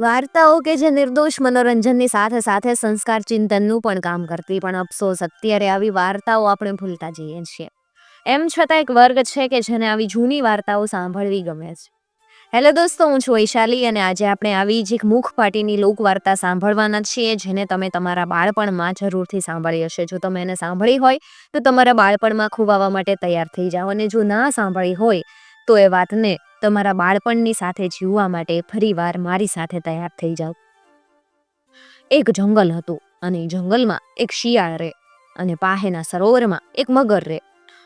વાર્તાઓ કે જે નિર્દોષ મનોરંજનની સાથે સાથે સંસ્કાર ચિંતનનું પણ કામ કરતી, પણ અફસોસ અત્યારે આવી વાર્તાઓ આપણે ભૂલતા જઈએ છીએ. એમ છતાં એક વર્ગ છે કે જેને આવી જૂની વાર્તાઓ સાંભળવી ગમે છે. હેલો દોસ્તો, હું છું વૈશાલી અને આજે આપણે આવી જ એક મુખપાટીની લોકવાર્તા સાંભળવાના છીએ, જેને તમે તમારા બાળપણમાં જરૂરથી સાંભળી હશે. જો તમે એને સાંભળી હોય, તો તમારા બાળપણમાં ખોવાવા માટે તૈયાર થઈ જાઓ અને જો ના સાંભળી હોય, તો એ વાતને તમારા બાળપણની સાથે જીવવા માટે ફરીવાર મારી સાથે તૈયાર થઈ જાઓ. એક જંગલ હતું અને જંગલમાં એક શિયાળ રહે અને પાહેના સરોવરમાં એક મગર રહે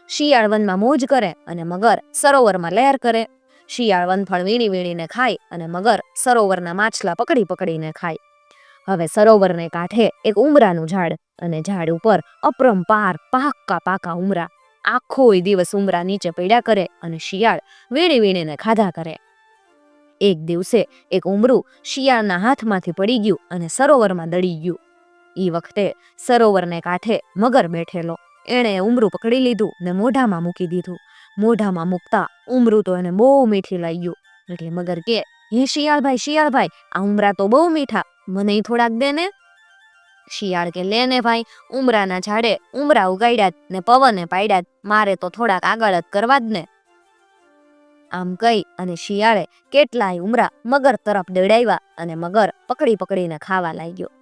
શિયાળ વનમાં મોજ કરે અને મગર સરોવરમાં લહેર કરે. શિયાળ વનફળ વીણી વીણીને ખાય અને મગર સરોવરના માછલા પકડી પકડીને ખાય. હવે સરોવરને કાંઠે એક ઉમરાનું ઝાડ અને ઝાડ ઉપર અપરંપાર પાકા પાકા ઉમરા. આખો દિવસ ઉમરા નીચે પડ્યા કરે અને શિયાળ વીણી વીણીને ખાધા કરે. એક દિવસે એક ઉમરું શિયાળના હાથમાંથી પડી ગયું અને સરોવરમાં દળી ગયું. ઈ વખતે સરોવરને કાંઠે મગર બેઠેલો. એણે ઉમરું પકડી લીધું ને મોઢામાં મૂકી દીધું. મોઢામાં મૂકતા ઉમરું તો એને બહુ મીઠી લાગ્યું. એટલે મગર કે, હે શિયાળભાઈ શિયાળભાઈ, આ ઉમરા તો બહુ મીઠા. મને થોડાક દે ને. શિયાળ કે લે ને ભાઈ, ઉમરાના ઝાડે ઉમરા ઉગાડ્યા ને પવને પાડ્યા મારે તો થોડાક આગળ જ કરવા જ ને. આમ કહી અને શિયાળે કેટલાય ઉમરા મગર તરફ દડાવ્યા અને મગર પકડી પકડીને ખાવા લાગ્યો.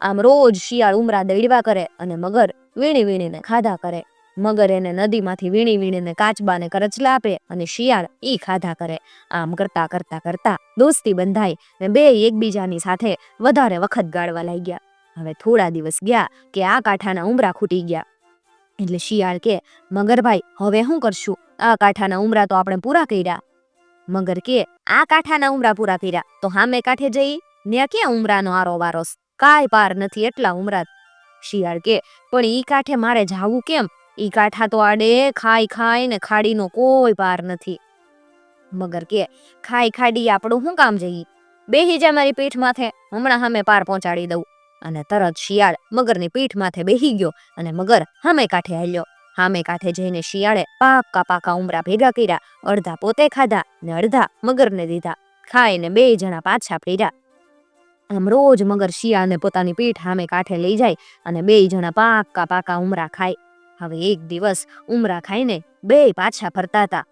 આમ રોજ શિયાળ ઉમરા દડવા કરે અને મગર વીણી વીણીને ખાધા કરે. મગર એને નદીમાંથી વીણી વીણીને કાચબાને કરચલા આપે અને શિયાળ ઈ ખાધા કરે. આમ કરતા કરતા કરતા દોસ્તી બંધાઈ ને બે એકબીજાની સાથે વધારે વખત ગાળવા લાગ્યા. હવે થોડા દિવસ ગયા કે આ કાંઠાના ઉમરા ખૂટી ગયા. એટલે શિયાળ કે મગરભાઈ હવે શું કરશું? આ કાંઠાના ઉમરા તો આપણે પૂરા કર્યા. મગર કે, આ કાંઠાના ઉમરા પૂરા કર્યા? તો હામે કાંઠે જઈ? ને ક્યાં ઉમરાનો આરો વારોસ કાંઈ પાર નથી એટલા ઉમરા. શિયાળ કે, પણ ઈ કાંઠે મારે જાવું કેમ? ઈ કાંઠા તો આડે ખાઈ ખાઈ ને ખાડીનો કોઈ પાર નથી. મગર કે, ખાઈ ખાડી આપણું શું કામ જઈ? બેહી જા મારી પીઠ માથે, હમણાં સામે પાર પહોંચાડી દઉં. અને તરત શિયાળ મગરની પીઠ માથે બેહી ગયો અને મગર હામે કાંઠે હાલ્યો. હામે કાંઠે જઈને શિયાળે પાકા પાકા ઉમરા ભેગા કર્યા. અડધા પોતે ખાધા ને અડધા મગરને દીધા. ખાઈને બે જણા પાછા ફેર્યા. આમ રોજ મગર શિયાળને પોતાની પીઠ સામે કાંઠે લઈ જાય અને બે જણા પાકા પાકા ઉમરા ખાય. હવે એક દિવસ ઉમરા ખાઈને બે પાછા ફરતા હતા.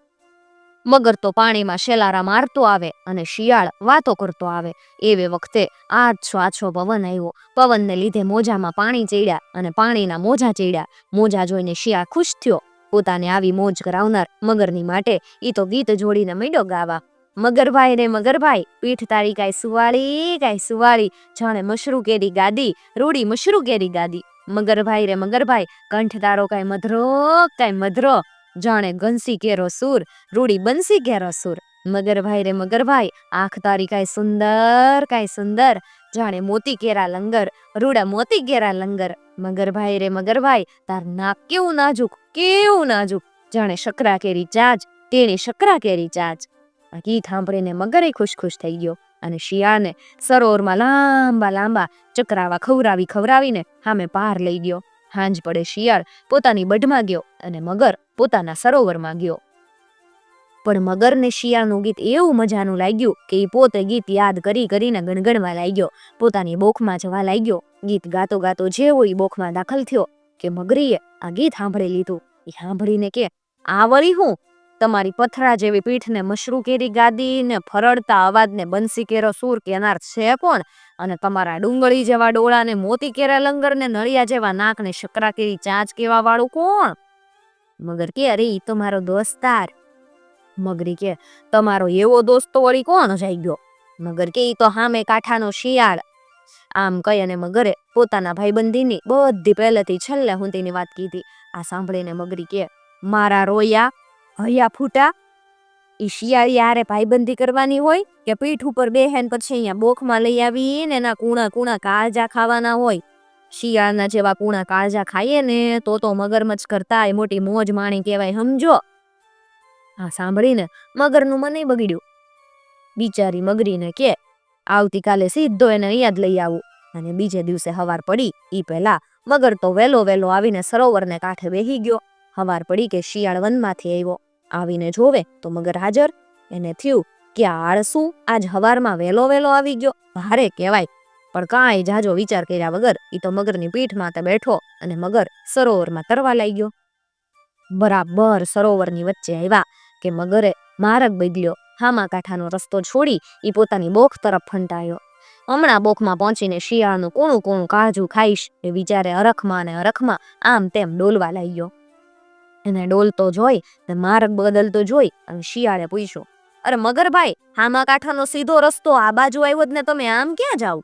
મગર તો પાણીમાં શેલારા મારતો આવે અને શિયાળ વાતો કરતો આવે. એવે વખતે આછો આછો પવન આવ્યો પવનને લીધે મોજામાં પાણી ચડ્યા અને પાણીના મોજા ચડ્યા. મોજા જોઈને શિયાળ ખુશ થયો. પોતાને આવી મોજ કરાવનાર મગરની માટે ઈ તો ગીત જોડીને મીડો ગાવા. મગરભાઈ રે મગરભાઈ, પીઠ તારી કાંઈ સુવાળી કાંઈ સુવાળી. જાણે મશરૂ કેરી ગાદી, રૂડી મશરૂ કેરી ગાદી. મગરભાઈ રે મગરભાઈ, કંઠ તારો કાંઈ મધરો કાંઈ મધરો. જાણે ગંસી કેરો સુર, રૂડી બનસી કેરો સુર. મગરભાઈ રે મગરભાઈ આંખ તારી કાંઈ સુંદર કાંઈ સુંદર. જાણે મોતી કેરા લંગર, રૂડા મોતી કેરા લંગર. મગરભાઈ રે મગરભાઈ તાર નાક કેવું નાજુક કેવું નાજુક. જાણે શકરા કેરી ચાચ, તેણે શકરા કેરી ચાચ. આ ગીત સાંભળીને મગરે ખુશ ખુશ થઈ ગયો અને શિયાને સરોવરમાં લાંબા લાંબા ચકરાવા ખવરાવી ખવરાવીને સામે પાર લઈ ગયો. હાંજ પડે શિયાળ પોતાની બઢમાં ગયો અને મગર પોતાના સરોવરમાં ગયો. પણ મગરને શિયાળનું ગીત એવું મજાનું લાગ્યું કે એ પોતે ગીત યાદ કરી કરીને ગણગણવા લાગ્યો, પોતાની બોખમાં જવા લાગ્યો. ગીત ગાતો ગાતો જેવો એ બોખમાં દાખલ થયો કે મગરીએ આ ગીત સાંભળી લીધું. એ સાંભળીને કે આ વળી હું? તમારી પથરા જેવી પીઠને મશરૂ કેરી ગાદી ને ફરડતા અવાજને બંસી કેરો સૂર કેનાર છે કોણ? અને તમારા ડુંગળી જેવા ડોળાને, મોતી કેરા લંગર ને નળિયા જેવા નાક ને શકરા કેરી ચાંચ કેવા વાળું કોણ? મગર કે, અરે, ઈ તો મારો દોસ્તાર. મગરી કે, તમારો એવો દોસ્તો વળી કોણ જઈ ગયો? મગર કે, ઈ તો હામે કાંઠાનો શિયાળ. આમ કહી અને મગરે પોતાના ભાઈબંધીની બધી પહેલેથી છેલ્લે હું તેની વાત કીધી. આ સાંભળીને મગરી કે, મારા રોયા, હૈયા ફૂટા ઈ શિયાળી આરે ભાઈબંધી કરવાની હોય કે પીઠ ઉપર બેહેન પછી અહીંયા બોખમાં લઈ આવી ને એના કૂણા કૂણા કાળજા ખાવાના હોય. શિયાળના જેવા કૂણા કાળજા ખાઈએ ને તો તો મગરમચ્છ કરતા એ મોટી મોજ માણી કહેવાય, સમજો? આ સાંભળીને મગરનું મને બગડ્યું. બિચારી મગરીને કે, આવતીકાલે સીધો એને અહીંયા જ લઈ આવું. અને બીજે દિવસે હવાર પડી એ પહેલા મગર તો વહેલો વહેલો આવીને સરોવરને કાંઠે બેહી ગયો. હવાર પડી કે શિયાળ વનમાંથી આવ્યો. આવીને જોવે તો મગર હાજર. એને થયું કે આળસુ આજ હવારમાં વેલો વેલો આવી ગયો. ભારે કહેવાય. પણ કાંઈ જાજો વિચાર કર્યા વગર એ તો મગરની પીઠમાં તે બેઠો અને મગર સરોવરમાં તરવા લાગ્યો. બરાબર સરોવરની વચ્ચે આવ્યા કે મગરે માર્ગ બદલ્યો. હામા કાંઠાનો રસ્તો છોડી એ પોતાની બોખ તરફ ફંટાયો. હમણાં બોખમાં પહોંચીને શિયાળનું કોણું કોણું કાજુ ખાઈશ એ વિચારે અરખમાં અને અરખમાં આમ તેમ ડોલવા લાગ્યો. એને ડોલતો જોઈ ને માર્ગ બદલતો જોઈ અને શિયાળે પૂછ્યું, અરે મગરભાઈ હામા કાંઠાનો સીધો રસ્તો આ બાજુ આવ્યો જ ને તમે આમ ક્યાં જાઓ?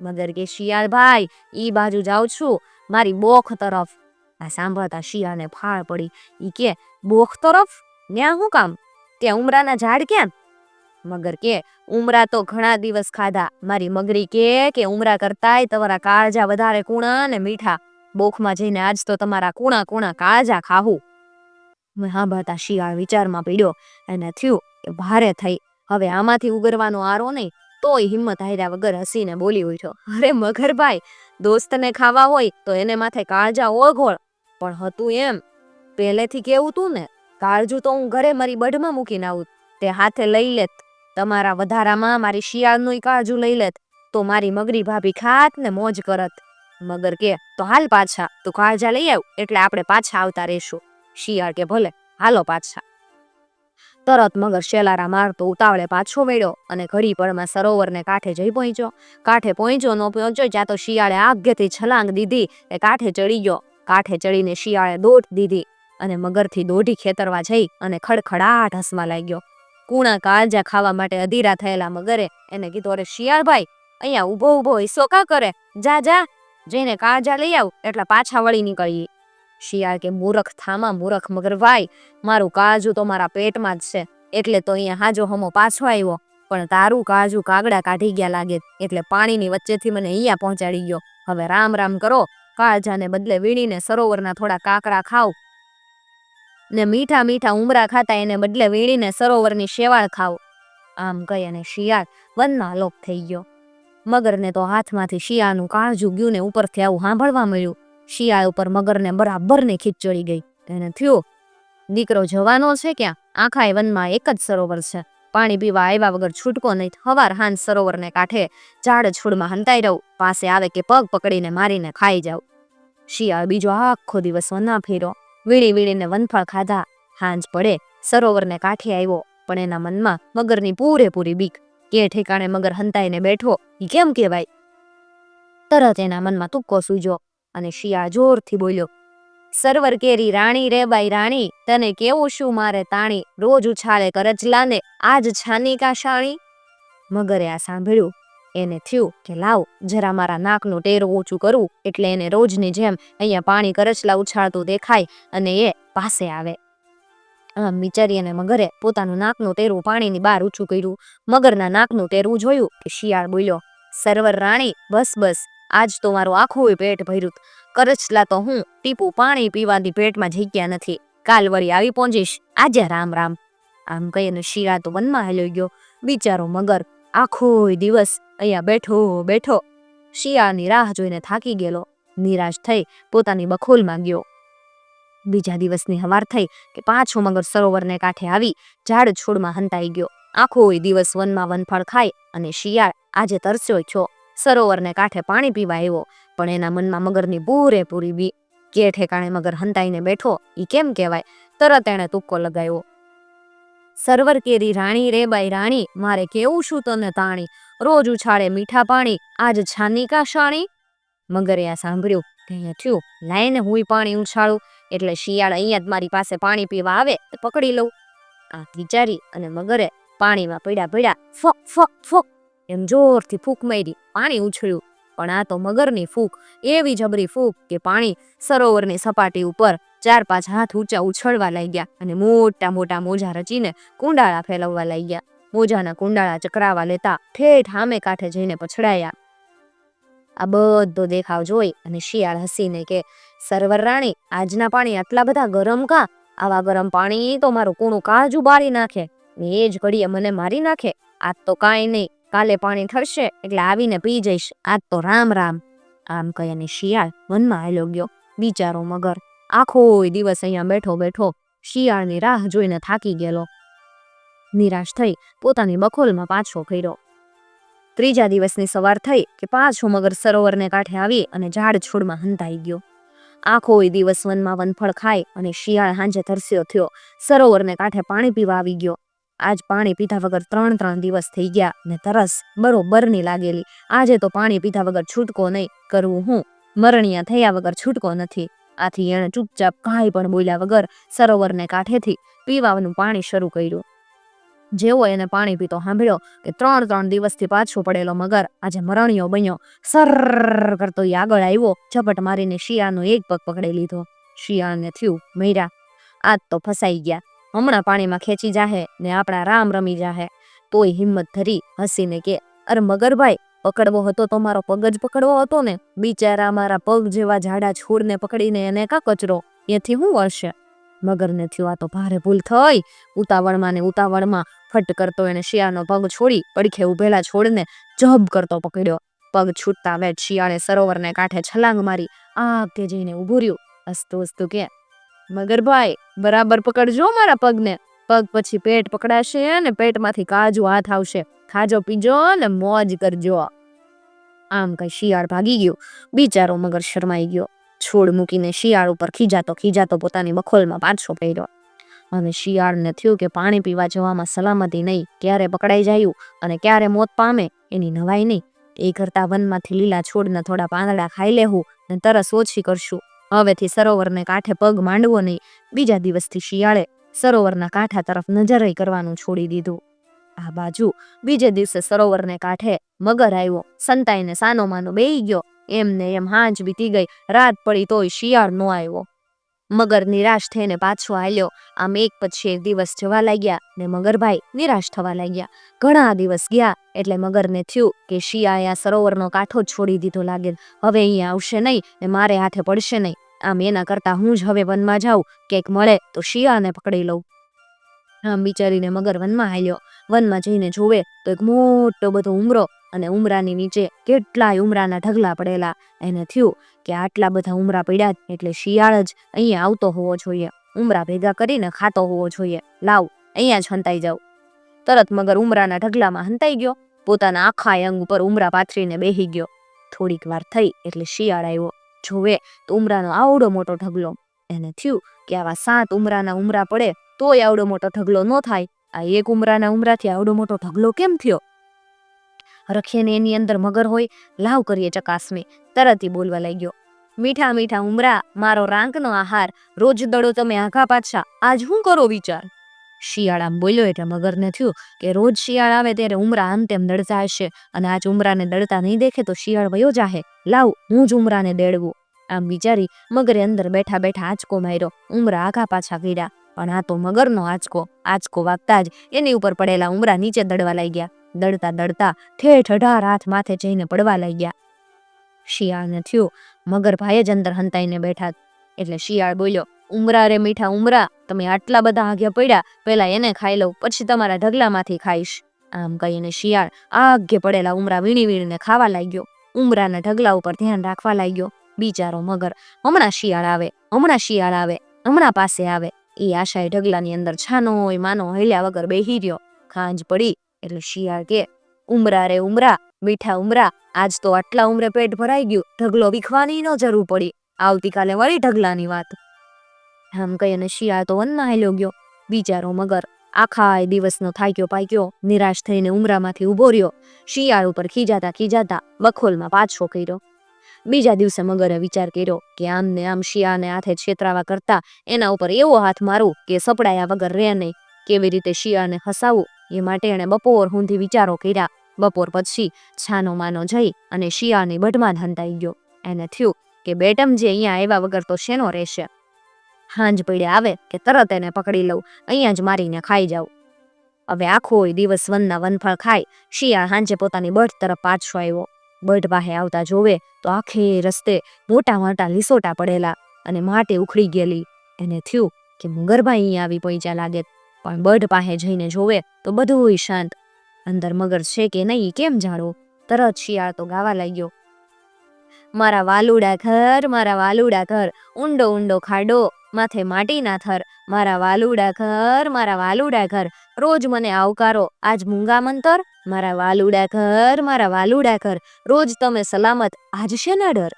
મગર કે શિયાળ ભાઈ ઈ બાજુ જાઉં છું, મારી બોખ તરફ. આ સાંભળતા શિયાળને ફાળ પડી. ઈ કે, બોખ તરફ? ન્યા હું કામ? ત્યાં ઉમરાના ઝાડ ક્યાં મગર કે, ઉમરા તો ઘણા દિવસ ખાધા. મારી મગરી કે કે ઉમરા કરતાય તમારા કાળજા વધારે કૂણા ને મીઠા. બોખમાં જઈને આજ તો તમારા કૂણા કૂણા કાળજા ખાવું મેં સાંભળતા શિયાળ વિચારમાં પીડ્યો એને થયું કે ભારે થઈ. હવે આમાંથી ઉગરવાનો આરો નહીં, તોય હિંમત હાર્યા વગર હસીને બોલી ઉઠ્યો, અરે મગરભાઈ દોસ્તને ખાવા હોય તો એને માથે કાળજા ઓઘોળ પણ હતું એમ, પહેલેથી કેવું તું ને, કાળજું તો હું ઘરે મારી બઢમાં મૂકીને આવું, તે હાથે લઈ લેત. તમારા વધારામાં મારી શિયાળનું કાળજું લઈ લેત, તો મારી મગરી ભાભી ખાત ને મોજ કરત. મગર કે, તો હાલ પાછા, તું કાળજા લઈ આવ, એટલે આપણે પાછા આવતા રહેશું. શિયાળ કે ભલે, હાલો પાછા. તરત મગર શેલારા મારતો ઉતાવળે પાછો વળ્યો અને ઘડી પળમાં સરોવરને કાંઠે જઈ પહોંચ્યો. કાંઠે પહોંચ્યો ન પહોંચ્યો, જ્યાં તો શિયાળે આગેથી છલાંગ દીધી એ કાંઠે ચડી ગયો. કાંઠે ચડીને શિયાળે દોટ દીધી અને મગરથી દોઢી ખેતરવા જઈ અને ખડખડાટ હસવા લાગ્યો. કૂણા કાળજા ખાવા માટે અધીરા થયેલા મગરે એને કીધું, અરે શિયાળભાઈ, અહીંયા ઊભો ઊભો હિસ્સો કા કરે? જા જા, જઈને કાળજા લઈ આવ, એટલે પાછા વળી નીકળીએ. શિયાળ કે મૂરખ થામા, મૂરખ મગરભાઈ મારું કાળજું તો મારા પેટમાં જ છે. એટલે તો અહીંયા હાજો હમો પાછો આવ્યો. પણ તારું કાજુ કાગડા કાઢી ગયા લાગે, એટલે પાણીની વચ્ચેથી મને અહીંયા પહોંચાડી ગયો. હવે રામ રામ કરો, કાળજાને બદલે વીણીને સરોવરના થોડા કાકરા ખાવ ને મીઠા મીઠા ઉમરા ખાતા એને બદલે વીણીને સરોવરની શેવાળ ખાવ આમ કહી અને શિયાળ વનમાં લોપ થઈ ગયો. મગરને તો હાથમાંથી શિયાળનું કાળજું ગયું ને ઉપરથી આવું સાંભળવા મળ્યું. શિયાળ ઉપર મગરને બરાબરની ખીચ ચડી ગઈ. તેને થયું, દીકરો જવાનો છે ક્યાં? આખા વનમાં એક જ સરોવર છે. પાણી પીવા આવ્યા વગર છૂટકો નહીં. હવાર હાંજ સરોવરને કાંઠે ઝાડ છોડમાં હંતાઈ રહું. પાસે આવે કે પગ પકડીને મારીને ખાઈ જાવ શિયાળ બીજો આખો દિવસ વના ફેરો વીણી વીણીને વનફળ ખાધા. હાંજ પડે, સરોવરને કાંઠે આવ્યો. પણ એના મનમાં મગરની પૂરેપૂરી બીક. કે ઠેકાણે મગર હંતાઈને બેઠો કેમ કહેવાય? તરત એના મનમાં તુક્કો સૂજો અને શિયા જોરથી બોલ્યો, સરવર કેરી રાણી રે બાઈ રાણી, તને કેવું શું મારે તાણી? રોજ ઉછાળે કરજલાને, આજ છાની કા શાણી? મગરે આ સાંભળ્યું, એને થયું કે, લાવ, જરા મારા નાકનું ટેરું ઓછું કરું, એટલે એને રોજની જેમ અહીંયા પાણી કરચલા ઉછાળતું દેખાય અને એ પાસે આવે. આમ વિચારી અને મગરે પોતાનું નાકનું ટેરું પાણીની બહાર ઊંચું કર્યું. મગરના નાકનું ટેરું જોયું કે શિયાળ બોલ્યો, સર્વર રાણી, બસ બસ આજ તો મારું આખું પેટ ભર્યું કરચલા તો હું ટીપું પાણી પીવાની પેટમાં જગ્યા નથી. કાલ વળી આવી પહોંચીશ. આજે રામ રામ. આમ કહીને શિયાળ તો વનમાં હાલ્યો ગયો. બિચારો મગર આખો દિવસ અહીંયા બેઠો બેઠો. શિયાળની રાહ જોઈને થાકી ગયેલો. નિરાશ થઈ પોતાની બખોલમાં ગયો બીજા દિવસની હવાર થઈ કે પાછો મગર સરોવરને કાંઠે આવી ઝાડ છોડમાં હંતાઈ ગયો. આખો દિવસ વનમાં વનફળ ખાય અને શિયાળ આજે તરસ્યો છો. સરોવરને કાંઠે પાણી પીવા આવ્યો, પણ એના મનમાં મગરની પૂરેપૂરી બી. કે ઠેકાણે મગર હંતાઈને બેઠો, ઈ કેમ કહેવાય? તરત એણે તુક્કો લગાવ્યો. સરવર કેરી રાણી રે બાઈ રાણી, મારે કેવું શું તને તાણી? રોજ ઉછાળે મીઠા પાણી, આજ છાની કા શાણી? મગરે આ સાંભળ્યું કે અહીંયા થયું લાઈને હુંય પાણી ઉછાળું, એટલે શિયાળ અહીંયા જ મારી પાસે પાણી પીવા આવે, તો પકડી લઉં. આ વિચારી અને મગરે પાણીમાં પડ્યા પડ્યા ફક ફક ફક એમ જોરથી ફૂંક મારી, પાણી ઉછળ્યું. પણ આ તો મગરની ફૂંક, એવી જબરી ફૂંક કે પાણી સરોવરની સપાટી ઉપર ચાર પાંચ હાથ ઊંચા ઉછળવા લાગ્યા અને મોટા મોટા મોજા રચીને કુંડાળા ફેલાવવા લાગ્યા. મોજાના કુંડાળા ચકરાવા લેતા ઠેઠ હામે કાંઠે જઈને પછડાયા. આ બધો દેખાવ જોઈ અને શિયાળ હસીને કે, સરવર રાણી, આજના પાણી આટલા બધા ગરમ કા? આવા ગરમ પાણી તો મારું કૂણું કાળજું બાળી નાખે. ને એ જ ઘડીએ મને મારી નાખે. આજ તો કાંઈ નહીં. કાલે પાણી ઠરશે એટલે આવીને પી જઈશ. આજ તો રામ રામ. આમ કહી અને શિયાળ વનમાં આવેલો ગયો, બિચારો મગર. આખો દિવસ અહીંયા બેઠો બેઠો શિયાળની રાહ જોઈને થાકી ગયેલો. નિરાશ થઈ પોતાની બખોલમાં પાછો ફેર્યો. ત્રીજા દિવસની સવાર થઈ કે પાછો મગર સરોવરને કાંઠે આવી અને ઝાડ છોડમાં હંતાઈ ગયો. આખો દિવસ વનમાં વનફળ ખાય અને શિયાળ હાંજે તરસ્યો થયો. સરોવરને કાંઠે પાણી પીવા આવી ગયો. આજ પાણી પીધા વગર ત્રણ ત્રણ દિવસ થઈ ગયા ને તરસ બરોબરની લાગેલી. આજે તો પાણી પીધા વગર છૂટકો નહીં કરવું હું. મરણિયા થયા વગર છૂટકો નથી. આથી એણે ચૂપચાપ કાંઈ પણ બોલ્યા વગર સરોવરને કાંઠેથી પીવાનું પાણી શરૂ કર્યું. જેવો એને પાણી પીતો સાંભળ્યો કે ત્રણ ત્રણ દિવસથી પાછો પડેલો મગર આજે મરણિયો બન્યો. સર કરતો એ આગળ આવ્યો, ઝપટ મારીને શિયાળનો એક પગ પકડી લીધો. શિયાળને થયું મૈરા આજ તો ફસાઈ ગયા. હમણાં પાણીમાં ખેંચી જાહે ને આપણા રામ રમી જાહે. તોય હિંમત ધરી હસીને કે, અરે મગરભાઈ, પકડવો હતો તો મારો પગ જ પકડવો હતો ને. બિચારા મારા પગ જેવા જાડા છોડને પકડીને એને કા કચરો? એથી હું વળશે? મગરને થયું આ તો ભારે ભૂલ થઈ. ઉતાવળમાં ને ઉતાવળમાં ફટ કરતો એને શિયાળનો પગ છોડી પડખે ઉભેલા છોડને જબ કરતો પકડ્યો. પગ છૂટતા વેઠ શિયાળે સરોવરને કાંઠે છલાંગ મારી આ કે જઈને ઊભું રહ્યું. અસ્તુ અસ્તુ કે મગરભાઈ બરાબર પકડજો મારા પગને. પગ પછી પેટ પકડાશે અને પેટમાંથી કાજુ હાથ આવશે. ખાજો, પીજો અને મોજ કરજો. આમ કઈ શિયાળ ભાગી ગયો. બિચારો મગર શરમાઈ ગયો. છોડ મૂકીને શિયાળ ઉપર ખીજાતો ખીજાતો પોતાની બખોલમાં પાછો પડ્યો. અને શિયાળને થયું કે પાણી પીવા જવામાં સલામતી નહીં. ક્યારે પકડાઈ જાયું અને ક્યારે મોત પામે, એની નવાઈ નહીં. એ કરતા વનમાંથી લીલા છોડના થોડા પાંદડા ખાઈ લેવું ને તરસ ઓછી કરશું. હવેથી સરોવરને કાંઠે પગ માંડવો નહીં, બીજા દિવસથી શિયાળે સરોવરના કાંઠા તરફ નજરય કરવાનું છોડી દીધું. આ બાજુ બીજે દિવસે સરોવરને કાંઠે મગર આવ્યો, સંતાઈને સાનો માનો બેહી ગયો, એમને એમ હાંજ બીતી ગઈ, રાત પડી તોય શિયાળ નો આવ્યો. મગર નિરાશ થઈને પાછો આવ્યો આમ એક પછી એક દિવસ જવા લાગ્યા ને મગરભાઈ નિરાશ થવા લાગ્યા. ઘણા દિવસ ગયા એટલે મગરને થયું કે શિયાએ આ સરોવરનો કાંઠો છોડી દીધો લાગે. હવે અહીંયા આવશે નહીં ને મારે હાથે પડશે નહીં. આમ એના કરતા હું જ હવે વનમાં જાઉં. ક્યાંક મળે તો શિયાને પકડી લઉં. આમ વિચારીને મગર વનમાં હાલ્યો વનમાં જઈને જોવે તો એક મોટો બધો ઉમરો અને ઉમરાની નીચે કેટલાય ઉમરાના ઢગલા પડેલા. એને થયું કે આટલા બધા ઉમરા પડ્યા એટલે શિયાળ જ અહીંયા આવતો હોવો જોઈએ. ઉમરા ભેગા કરીને ખાતો હોવો જોઈએ. લાવ, અહીંયા જ હંતાઈ જાવ તરત મગર ઉમરાના ઢગલામાં હંતાઈ ગયો. પોતાના આખા અંગ ઉપર ઉમરા પાથરીને બેહી ગયો. થોડીક વાર થઈ એટલે શિયાળ આવ્યો. જોવે તો ઉમરાનો આવડો મોટો ઢગલો. એને થયું કે આવા સાત ઉમરાના ઉમરા પડે તોય આવડો મોટો ઢગલો ન થાય. આ એક ઉમરાના ઉમરાથી આવડો મોટો ઢગલો કેમ થયો? રખીને એની અંદર મગર હોય, લાવ કરીએ ચકાસમી તરત બોલવા લાગ્યો મીઠા મીઠા ઉમરા, મારો રાંકનો આહાર, રોજ દડો તમે આઘા પાછા, આજ હું કરો વિચાર? શિયાળા બોલ્યો એટલે મગરને થયું કે રોજ શિયાળ આવે ત્યારે ઉમરા આમ તેમ દળતા હશે અને આજ ઉમરાને દળતા નહીં દેખે તો શિયાળ વયો જાહે. લાવ, હું જ ઉમરાને દેડવું. આમ વિચારી મગરે અંદર બેઠા બેઠા આંચકો માર્યો, ઉમરા આઘા પાછા કર્યા પણ આ તો મગરનો આંચકો આંચકો વાગતા જ એની ઉપર પડેલા ઉમરા નીચે દડવા લાગ્યા. દડતા દડતા ઠેઠ અઢાર હાથ માથે જઈને પડવા લાગ્યા. શિયાળને થયું મગર ભાઈ જ અંદર હંતાઈને બેઠા એટલે શિયાળ બોલ્યો, ઉમરા રે મીઠા ઉમરા, તમે આટલા બધા આગ્યા પડ્યા, પહેલા એને ખાઈ લઉં, પછી તમારા ઢગલામાંથી ખાઈશ. આમ કહીને શિયાળ આગ્ય પડેલા ઉમરા વીણી વીણીને ખાવા લાગ્યો. ઉમરાના ઢગલા ઉપર ધ્યાન રાખવા લાગ્યો. બિચારો મગર, હમણાં શિયાળ આવે, હમણાં શિયાળ આવે, હમણાં પાસે આવે. એ આશાએ ઢગલાની અંદર છાનોય માનો હૈલ્યા વગર બેહી રહ્યો. ખાંજ પડી, એટલે શિયાળ કે ઉમરા રે ઉમરા, મીઠા ઉમરા, આજ તો આટલા ઉમરે પેટ ભરાઈ ગયું, ઢગલો વિખવાની ન જરૂર પડી, આવતીકાલે વળી ઢગલાની વાત. આમ કહી અને શિયાળ તો વનમાં હેલો ગયો, બિચારો મગર આખા દિવસનો થાક્યો પાક્યો, નિરાશ થઈને ઉમરામાંથી ઊભો રહ્યો, શિયાળ ઉપર ખીજાતા ખીજાતા બખોલમાં પાછો કર્યો. બીજા દિવસે મગરે વિચાર કર્યો કે આમ ને આમ શિયાને હાથે છેતરાવા કરતા એના ઉપર એવો હાથ મારું કે સપડાયા વગર રહે નહીં, કેવી રીતે શિયાળને હસાવું, એ માટે એણે બપોર સુધી વિચારો કર્યા. બપોર પછી છાનો માનો જઈ અને શિયાળની બઢમાં હંતાઈ ગયો. એને થયું કે બેટમ જે અહીંયા આવ્યા વગર તો શેનો રહેશે? હાંજ પીડે આવે કે તરત એને પકડી લઉં, અહીંયા જ મારીને ખાઈ જાઉં. હવે આખો દિવસ વનના વનફળ ખાય શિયાળ હાંજે પોતાની બઢ તરફ પાછો આવ્યો. બઢ પાસે આવતા જોવે તો આખે રસ્તે મોટા મોટા લીસોટા પડેલા અને માટી ઉખડી ગયેલી. એને થયું કે મગરભાઈ અહીંયા આવી પહોંચ્યા લાગે. પણ બઢ પાસે જઈને જોવે તો બધું શાંત અંદર મગર છે કે નહીં, કેમ જાણવું તરત શિયાળ તો ગાવા લાગ્યો. મારા વાલુડા ઘર, મારા વાલુડા ઘર, ઊંડો ઊંડો ખાડો, માથે માટીના થર. મારા વાલુડા ઘર, મારા વાલુડા ઘર, રોજ મને આવકારો. આજ મૂંગા મંતર, મારા વાલુડા ઘર, મારા વાલુડા ઘર. રોજ તમે સલામત, આજ શેના ડર?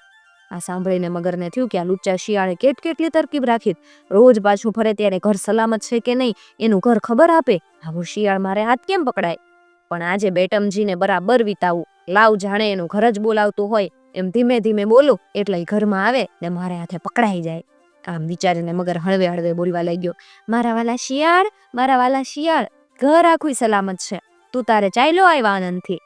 આ સાંભળીને મગરને થયું કે આ લુચ્ચા શિયાળે કેટ કેટલી તરકીબ રાખી રોજ પાછું ફરે ત્યારે ઘર સલામત છે કે નહીં, એનું ઘર ખબર આપે. આવું શિયાળ મારે હાથ કેમ પકડાય? પણ આજે બેટમજીને બરાબર વિતાવું. લાવ જાણે એનું ઘર જ બોલાવતું હોય. એમ ધીમે ધીમે બોલું, એટલે ઘરમાં આવે ને મારે હાથે પકડાઈ જાય. આમ વિચારીને મગર હળવે હળવે બોલવા લાગ્યો, મારા વાલા શિયાળ, મારા વાલા શિયાળ, ઘર આખું સલામત છે. તું તારે ચાલ્યો આવ્યા આનંદથી.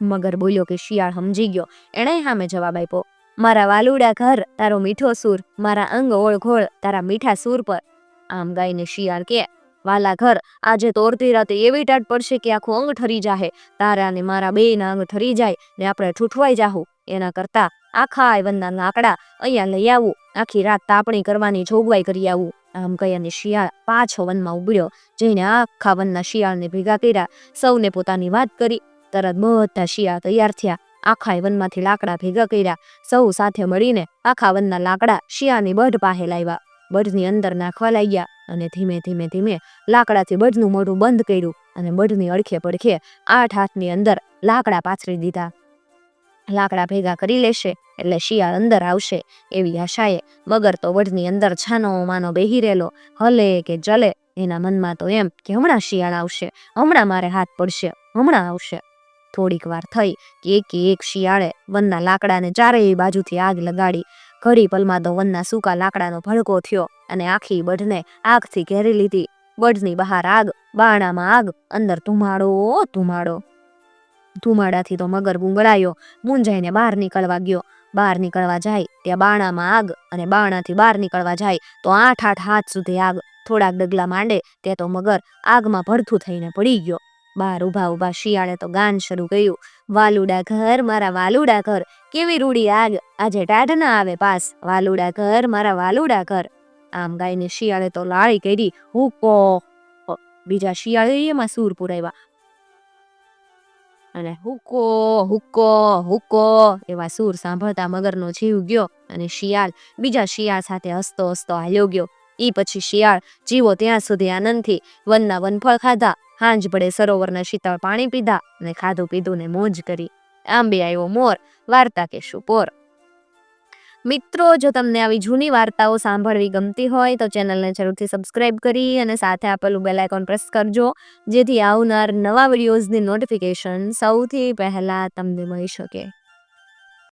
મગર બોલ્યો કે શિયાળ સમજી ગયો. એણે સામે જવાબ આપ્યો, મારા વાલુડા ઘર, તારો મીઠો સૂર, મારા અંગ ઓળઘોળ, તારા મીઠા સૂર પર. આમ ગાઈને શિયાળ કે વાલા ઘર. આજે તો અડધી રાતે એવી ટાટ પડશે કે આખું અંગ ઠરી જાહે. તારા ને મારા બેયના અંગ ઠરી જાય ને આપણે ઠૂઠવાઈ જાહું. એના કરતા આખા આયવનના લાકડા અહીંયા લઈ આવું. આખી રાત તાપણી કરવાની જોગવાઈ કરી આવું. આમ કહી શિયાળ પાછો વનમાં ઉભર્યો, જઈને આખા વનના શિયાળને ભેગા કર્યા. સૌને પોતાની વાત કરી. તરત બધા શિયાળ તૈયાર થયા. આખા વનમાંથી લાકડા ભેગા કર્યા. સૌ સાથે મળીને આખા વનના લાકડા શિયાની બઢ પાસે લાવ્યા. બઢની અંદર નાખવા લાગ્યા. અને ધીમે ધીમે ધીમે લાકડાથી બઢનું મોઢું બંધ કર્યું અને બઢની અડખે પડખે આઠ હાથની અંદર લાકડા પાથરી દીધા. લાકડા ભેગા કરી લેશે એટલે શિયાળ અંદર આવશે એવી આશાએ મગર તો વડની અંદર છાનો માનો બેહી રહેલો. હલે કે ચલે એના મનમાં તો એમ કે હમણાં શિયાળ આવશે, હમણાં મારે હાથ પડશે, હમણાં આવશે. થોડીક વાર થઈ કે એક એક શિયાળે વનના લાકડાને ચારેય બાજુથી આગ લગાડી ઘડી પલમાં તો વનના સૂકા લાકડાનો ભડકો થયો અને આખી બઢને આગથી ઘેરી લીધી. બઢની બહાર આગ બાણામાં આગ, અંદર ધુમાડો ધુમાડો. ધુમાડાથી તો મગર ગુંગળાયો, મૂંઝાઈને બહાર નીકળવા ગયો. બહાર નીકળવા જાય ત્યાં બાણામાં આગ અને બાણાથી બહાર નીકળવા જાય તો આઠ આઠ હાથ સુધી આગ. થોડાક ડગલા માંડે તે તો મગર આગમાં ભડથું થઈને પડી ગયો. બહાર ઊભા ઊભા શિયાળે તો ગાન શરૂ કર્યું. વાલુડા ઘર, મારા વાલુડા ઘર. કેવી રૂડી આગ. આજે ટાઢ ના આવે પાસ. વાલુડા ઘર, મારા વાલુડા ઘર. આમ ગાયને શિયાળે તો લાળી કરી. હુકો બીજા શિયાળે એમાં સૂર પુરાવ્યા અને હુકો હુકો હુકો એવા સૂર સાંભળતા મગરનો જીવ ગયો અને શિયાળ, બીજા શિયાળ સાથે હસતો હસતો હાલ્યો ગયો. ઈ પછી શિયાળ જીવો ત્યાં સુધી આનંદથી વનના વનફળ ખાધા. હાંજ પડે સરોવરના શીતળ પાણી પીધા અને ખાધું પીધું ને મોજ કરી. આંબે આવ્યો મોર, વાર્તા કે પોર. મિત્રો, જો તમને આવી જૂની વાર્તાઓ સાંભળવી ગમતી હોય તો ચેનલને જરૂરથી સબસ્ક્રાઇબ કરી અને સાથે આપેલું બેલ આઇકોન પ્રેસ કરજો, જેથી આવનાર નવા વિડીયોઝની નોટિફિકેશન સૌથી પહેલાં તમને મળી શકે.